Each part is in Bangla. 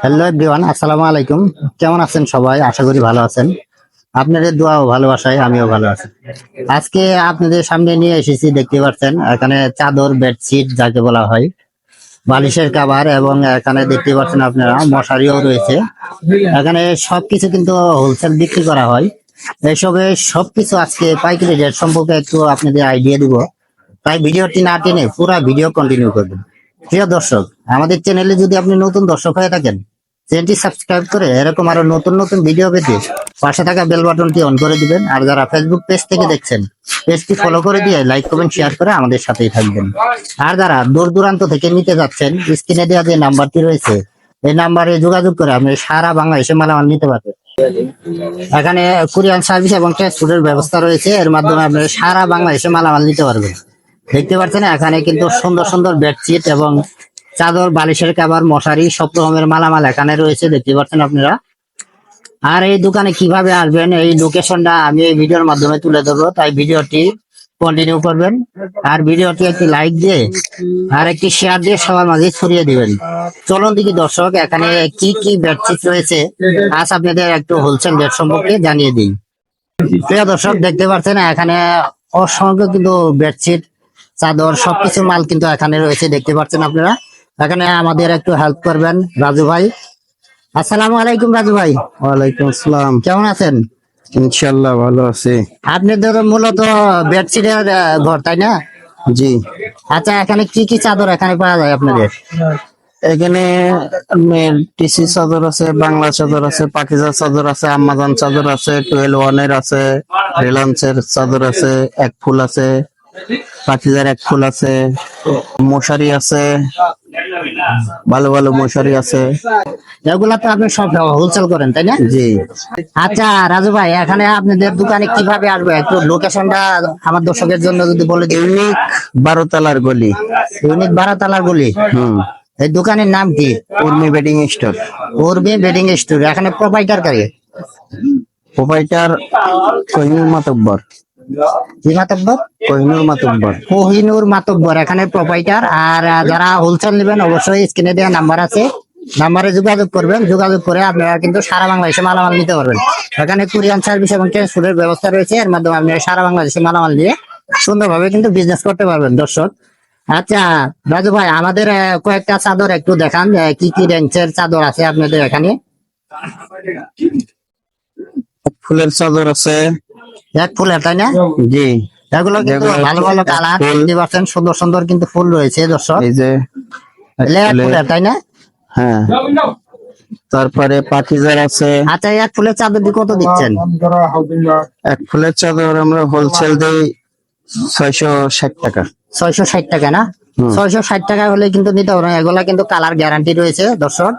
হ্যালো এভরিওয়ান আসসালামু আলাইকুম। কেমন আছেন সবাই? আশা করি ভালো আছেন। আপনাদের দোয়া ও ভালোবাসায় আমিও ভালো আছি। আজকে আপনাদের সামনে নিয়ে এসেছি, দেখতে পাচ্ছেন, এখানে চাদর, বেডশিট, যাকে বলা হয়, বালিশের কাভার এবং এখানে দেখতে পাচ্ছেন আপনারা, মশারিও রয়েছে। এখানে সবকিছু কিন্তু হোলসেল বিক্রি করা হয়। এসবে সবকিছু আজকে পাইকারি রেট সম্পর্কে একটু আপনাদের আইডিয়া দিব। তাই ভিডিওটি না টেনে পুরো ভিডিও কন্টিনিউ করবেন। প্রিয় দর্শক, আমাদের চ্যানেলে যদি আপনি নতুন দর্শক হয়ে থাকেন, চ্যানেলটি সাবস্ক্রাইব করে এরকম আরও নতুন নতুন ভিডিও পেতে পাশে থাকা বেল বাটনটি অন করে দিবেন। আর যারা ফেসবুক পেজ থেকে দেখছেন পেজটি ফলো করে দিয়ে লাইক কমেন্ট শেয়ার করে আমাদের সাথেই থাকবেন। আর যারা দূর দূরান্ত থেকে নিতে যাচ্ছেন স্ক্রিনে দেওয়া যে নাম্বারটি রয়েছে, এই নাম্বারে যোগাযোগ করে আপনি সারা বাংলা বাংলাদেশে মালামাল নিতে পারবেন। এখানে কুরিয়ান সার্ভিস এবং ট্রান্সপোর্টের ব্যবস্থা রয়েছে। এর মাধ্যমে আপনি সারা বাংলা বাংলাদেশে মালামাল নিতে পারবেন। দেখতে পাচ্ছেন, এখানে কিন্তু সুন্দর সুন্দর বেডশিট এবং চাদর, বালিশের কাবার, মশারি সব রকমের মালামাল এখানে রয়েছে, দেখতে পাচ্ছেন আপনারা। আর এই দোকানে কীভাবে আসবেন, এই লোকেশনটা আমি এই ভিডিওর মাধ্যমে তুলে ধরবো, তাই ভিডিওটি কন্টিনিউ করবেন। আর ভিডিওটি একটি লাইক দিয়ে আর একটি শেয়ার দিয়ে সবার মাঝে ছড়িয়ে দিবেন। চলুন দেখি দর্শক, এখানে কি কি বেডশিট রয়েছে, আজ আপনাদের একটু হোলসেল রেট সম্পর্কে জানিয়ে দিই। প্রিয় দর্শক, দেখতে পাচ্ছেন, এখানে অসংখ্য কিন্তু বেডশিট চাদর সবকিছু মাল কিন্তু এখানে রয়েছে দেখতে পাচ্ছেন আপনারা। এখানে আমাদের একটু হেল্প করবেন রাজু ভাই। আসসালামু আলাইকুম রাজু ভাই। ওয়ালাইকুম আসসালাম। কেমন আছেন? ইনশাল্লাহ ভালো আছি। আপনি ধরো মূলত বেডশিটের ঘর তাই না? জি। আচ্ছা এখানে কি কি চাদর এখানে পাওয়া যায় আপনাদের? এখানে টিসি চাদর আছে বাংলা চাদর আছে পাকিজা চাদর আছে আমাজন চাদর আছে টুয়েলভ ওয়ানের আছে রিলায়েন্সের চাদর আছে এক ফুল আছে। পাকিজার এক ফুল আছে মশারি আছে ভালো ভালো মশারি আছে। এগুলা তো আপনি সব হোলসেল করেন তাই না? জি। আচ্ছা রাজু ভাই এখানে আপনাদের দোকানে কীভাবে আসবে? একটু লোকেশনটা আমার দর্শকের জন্য যদি বলে ইউনিক বারো তলার গলি। ইউনিট বারাতালার গলি? হুম। এই দোকানের নাম কি? Urmi bedding store. Urmi bedding store এখানে প্রোপাইটার কারে প্রোপাইটার কহিনুর মাতব্বর। কি মাতব্বর কহিনুর মাতব্বর কোহিনুর মাতব্বর এখানে প্রোপাইটার আর যারা হোলসেল নেবেন অবশ্যই স্ক্রিনে দেওয়া নাম্বার আছে। নাম্বারে যোগাযোগ করবেন। যোগাযোগ করে আপনারা কিন্তু সারা বাংলাদেশে মালামাল নিতে পারবেন। এখানে কুরিয়ান সার্ভিস এবং ট্রান্সপোর্টের ব্যবস্থা রয়েছে। এর মাধ্যমে আপনারা সারা বাংলাদেশে মালামাল নিয়ে সুন্দরভাবে কিন্তু বিজনেস করতে পারবেন দর্শক। আচ্ছা রাজু ভাই আমাদের কয়েকটা চাদর একটু দেখান কি কি রেঞ্জের চাদর আছে আপনাদের এখানে? ফুলের চাদর আছে এক ফুলের তাই না? জি। এগুলো কিন্তু ভালো ভালো কালার। দেখতে পাচ্ছেন সুন্দর সুন্দর কিন্তু ফুল রয়েছে দর্শক। এই যে লেয়ার ফুলের- তাই না? হ্যাঁ। তারপরে পাখিজার আছে। আচ্ছা এক ফুলের চাদর দিয়ে কত দিচ্ছেন? এক ফুলের চাদর আমরা হোলসেল দিই ছয়শো ষাট টাকা। ছয়শো ষাট টাকা না? ছয়শো ষাট টাকা হলে কিন্তু নিতে পারবেন এগুলা কিন্তু কালার গ্যারান্টি রয়েছে দর্শক।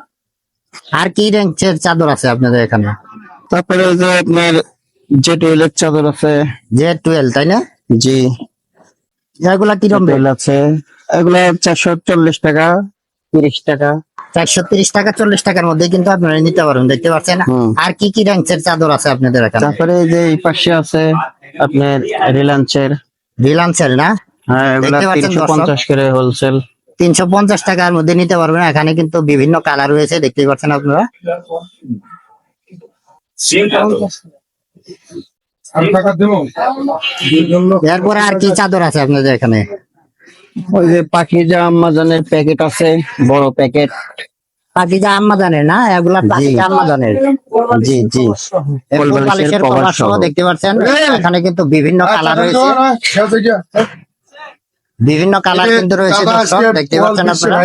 আর কি রেঞ্জের চাদর আছে আপনাদের এখানে? তারপরে ওই যে আপনার যে টুয়েলের চাদর আছে। জে টুয়েলভ তাই না? জি। এগুলা কিরম টুয়েল আছে। এগুলো চারশো চল্লিশ টাকা। তিরিশ টাকা। চারশো তিরিশ টাকা চল্লিশ টাকার মধ্যে কিন্তু আপনারা নিতে পারবেন দেখতে পাচ্ছেন? আর কি কি রেঞ্জের চাদর আছে আপনাদের এখানে? তারপরে যে এই পাশে আছে আপনার রিলায়েন্সের। রিলান্সের না? হ্যাঁ এগুলা দেখতে পাচ্ছেন তিনশো পঞ্চাশ করে হোলসেল তিনশো পঞ্চাশ টাকার মধ্যে নিতে পারবেন এখানে কিন্তু বিভিন্ন কালার রয়েছে দেখতে পাচ্ছেন আপনারা? এরপরে আর কি চাদর আছে আপনাদের এখানে? ওই যে পাখিজা আম্মাজানের প্যাকেট আছে বড় প্যাকেট। পাখিজা না? এগুলা পাখিজা আম্মা জানে জি জি। বালিশের বালিশের কভার সহ। সহ। দেখতে পাচ্ছেন। এখানে কিন্তু বিভিন্ন কালার রয়েছে। বিভিন্ন কালার কিন্তু রয়েছে দেখতে পাচ্ছেন আপনারা।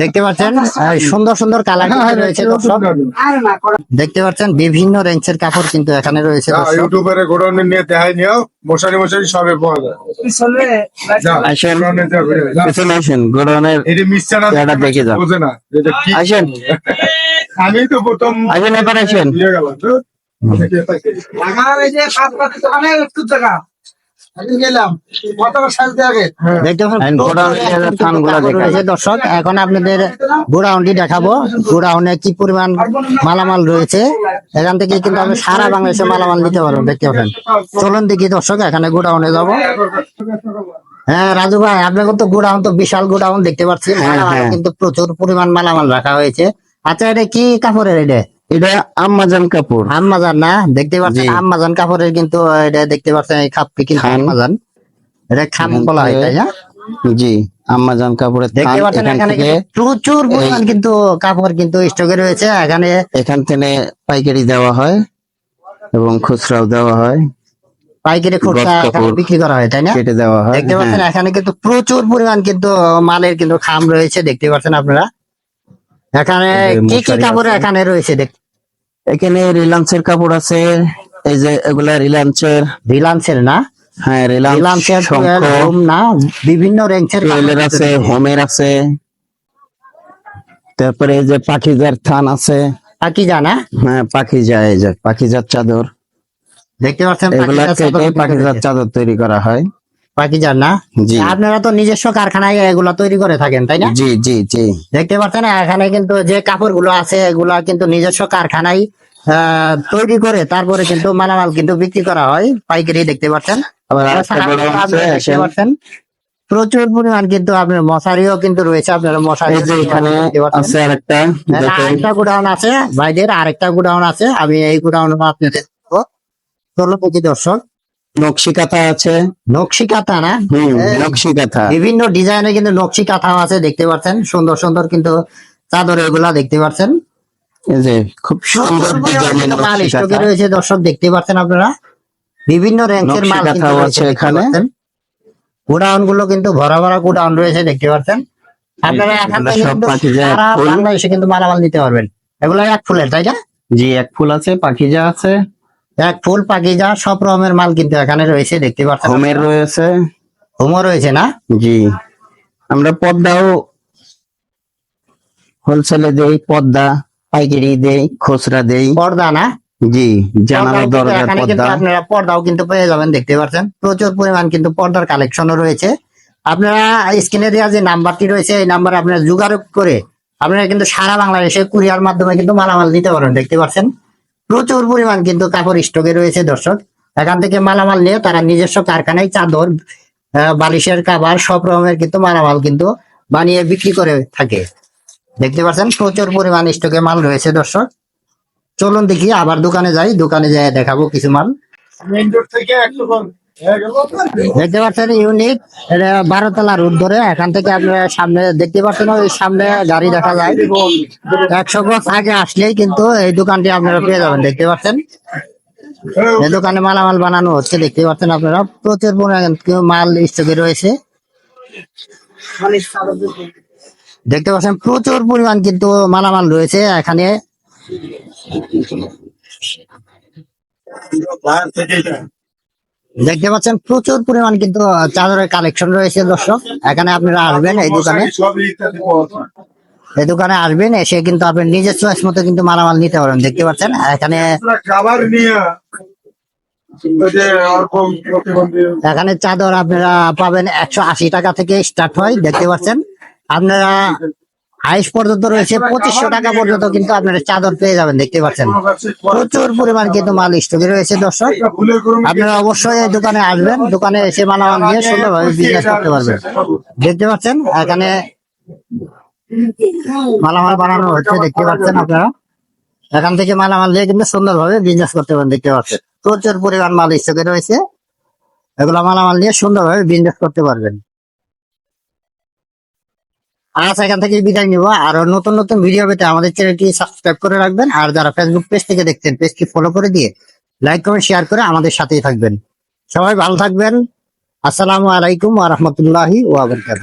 দেখতে পাচ্ছেন? সুন্দর সুন্দর কালার রয়েছে দর্শক। দেখতে পাচ্ছেন বিভিন্ন রেঞ্জের কাপড় কিন্তু এখানে রয়েছে ইউটিউবারে গোডাউনে নিয়ে দেখাই নিও। মশারি মশারি সবে পাওয়া যায়। যা, আসেন। আসেন গোডাউনের যে মিক্সচার এটা দেখে যান। বোঝে না আসেন। আমি তো প্রথম আসেন এবার আসেন। গেলাম দর্শক এখন আপনাদের গোডাউনটি দেখাবো। গোডাউনে কি পরিমাণ মালামাল রয়েছে এখান থেকে কিন্তু আপনি সারা বাংলাদেশে মালামাল নিতে পারবেন দেখতে পাবেন চলুন দেখি দর্শক এখানে গোডাউনে যাব। হ্যাঁ রাজু ভাই আপনাদের তো গোডাউন তো বিশাল গোডাউন দেখতে পাচ্ছি হ্যাঁ। কিন্তু প্রচুর পরিমাণ মালামাল রাখা হয়েছে। আচ্ছা এটা কি কাপড়ের এটা? এটা আম্মাজান কাপড় আম্মাজান না? দেখতে পাচ্ছেন। আম্মাজান কাপড়ের কিন্তু এটা দেখতে পাচ্ছেন এই খাপটি কিন্তু আম্মাজান। এটা এখান বলা হয় তাই না? জি আম্মাজান কাপড়ের দেখতে পাচ্ছেন এখান প্রচুর পরিমাণ কিন্তু কাপড় কিন্তু স্টকে রয়েছে। এখানে এখান থেকে পাইকারি দেওয়া হয় এবং খুচরাও দেওয়া হয়। পাইকারি খুচরা। বিক্রি করা হয় তাই না? কেটে দেওয়া হয় দেখতে পাচ্ছেন হ্যাঁ। এখানে কিন্তু প্রচুর পরিমাণ কিন্তু মালের কিন্তু খাম রয়েছে দেখতে পাচ্ছেন আপনারা। এখানে কি কি কাপড় এখানে রয়েছে দেখ এখানে রিলায়েন্সের কাপড় আছে এই যে এগুলা রিলায়েন্সের রিলান্সের না? হ্যাঁ রিলায়েন্স রিলান্সের হোম না বিভিন্ন রেঞ্জের টুয়েলের আছে হোমের আছে। তারপরে এই যে পাখিজার থান আছে। কি জানা হ্যাঁ পাখিজা এই যে পাখিজার চাদর। দেখতে পাচ্ছেন এগুলা কেটে পাখিজার চাদর তৈরি করা হয়। পাকিজার না? জি। আপনারা তো নিজস্ব কারখানায় এগুলা তৈরি করে থাকেন তাই না? জি জি জি। দেখতে পাচ্ছেন এখানে কিন্তু যে কাপড়গুলো আছে এগুলা কিন্তু নিজস্ব কারখানায় তৈরি করে তারপরে কিন্তু মালামাল কিন্তু বিক্রি করা হয় পাইকারি দেখতে পাচ্ছেন। দেখতে প্রচুর পরিমাণ কিন্তু আপনার মশারিও কিন্তু রয়েছে আপনার মশারি এখানে আছে আরেকটা আরেকটা গোডাউন আছে ভাইদের আরেকটা গোডাউন আছে আমি এই গোডাউন আপনাদের। চলো দেখি দর্শক। নকশি কাঁথা আছে। নকশি কাঁথা না নকশি কাঁথা বিভিন্ন ডিজাইনের কিন্তু নকশি কাঁথাও আছে দেখতে পাচ্ছেন। সুন্দর সুন্দর কিন্তু চাদর এগুলা দেখতে পাচ্ছেন। যে খুব সুন্দর ডিজাইনের রয়েছে দর্শক দেখতে পাচ্ছেন আপনারা। বিভিন্ন র্যাঙ্কের মাল কিন্তু কাঁথাও রয়েছে আছে এখানে। গোডাউনগুলো কিন্তু ভরা ভরা গোডাউন রয়েছে দেখতে পাচ্ছেন। আপনারা এখান থেকে কিন্তু সারা বাংলাদেশে কিন্তু মালামাল নিতে পারবেন। এগুলো এক ফুলের তাই না? জি এক ফুল আছে পাখিজা আছে। এক ফুল পাকিজা সব রকমের মাল কিন্তু এখানে রয়েছে দেখতে পাচ্ছেন হোমের রয়েছে। হোমও রয়েছে না? জি। আমরা পদ্মাও হোলসেলে দেই পদ্মা পাইকারি দেই খুচরা দেই। পর্দা না? জি এখানে কিন্তু পদ্মা আপনারা পর্দাও কিন্তু পেয়ে যাবেন দেখতে পাচ্ছেন। প্রচুর পরিমাণ কিন্তু পর্দার কালেকশনও রয়েছে। আপনারা স্ক্রিনে দেওয়া যে নাম্বারটি রয়েছে এই নাম্বারে আপনারা যোগাযোগ করে আপনারা কিন্তু সারা বাংলাদেশে কুরিয়ার মাধ্যমে কিন্তু মালামাল নিতে পারেন দেখতে পাচ্ছেন। প্রচুর পরিমাণ কিন্তু কাপড় স্টকে রয়েছে, দর্শক। এখান থেকে মালামাল নিয়ে তারা নিজস্ব কারখানায় চাদর বালিশের কাবার সব রকমের কিন্তু মালামাল কিন্তু বানিয়ে বিক্রি করে থাকে। দেখতে পাচ্ছেন, প্রচুর পরিমাণ স্টকে মাল রয়েছে, দর্শক। চলুন দেখি, আবার দোকানে যাই। দোকানে যাই দেখাবো কিছু মাল। মেইন রোড থেকে একশো দেখতে পাচ্ছেন ইউনিট এটা বারো ধরে। এখান থেকে আপনারা সামনে দেখতে পাচ্ছেন, ওই সামনে গাড়ি দেখা যায়। একশো গজ আগে আসলেই কিন্তু এই দোকানটি আপনারা পেয়ে যাবেন, দেখতে পাচ্ছেন। এই দোকানে মালামাল বানানো হচ্ছে, দেখতে পাচ্ছেন আপনারা। প্রচুর পরিমাণ মাল স্টকে রয়েছে। দেখতে পাচ্ছেন, প্রচুর পরিমাণ কিন্তু মালামাল রয়েছে এখানে। দেখতে পাচ্ছেন প্রচুর পরিমাণ কিন্তু চাদরের কালেকশন রয়েছে দর্শক। এখানে আপনারা আসবেন এই দোকানে। এই দোকানে আসবেন, এসে কিন্তু আপনি নিজের চয়েস মতো কিন্তু মালামাল নিতে পারেন দেখতে পাচ্ছেন? এখানে এখানে চাদর আপনারা পাবেন একশো আশি টাকা থেকে স্টার্ট হয়, দেখতে পাচ্ছেন? আপনারা হাইস পর্যন্ত রয়েছে পঁচিশশো টাকা পর্যন্ত কিন্তু আপনারা চাদর পেয়ে যাবেন দেখতে পাচ্ছেন। প্রচুর পরিমাণ কিন্তু মাল স্টকে রয়েছে দর্শক। আপনারা অবশ্যই এই দোকানে আসবেন। দোকানে এসে মালামাল নিয়ে সুন্দরভাবে বিজনেস করতে পারবেন। দেখতে পাচ্ছেন এখানে মালামাল বানানো হচ্ছে দেখতে পাচ্ছেন আপনারা। এখান থেকে মালামাল নিয়ে কিন্তু সুন্দরভাবে বিজনেস করতে পারেন দেখতে পাচ্ছেন। প্রচুর পরিমাণ মাল স্টকে রয়েছে। এগুলো মালামাল নিয়ে সুন্দরভাবে বিজনেস করতে পারবেন। আজ এখান থেকে বিদায় নিব। আর নতুন নতুন ভিডিও পেতে আমাদের চ্যানেলটি সাবস্ক্রাইব করে রাখবেন। আর যারা ফেসবুক পেজ থেকে দেখছেন পেজটি ফলো করে দিয়ে লাইক কমেন্ট শেয়ার করে আমাদের সাথেই থাকবেন। সবাই ভালো থাকবেন। আসসালামু আলাইকুম ওয়া ওয়াবরকাত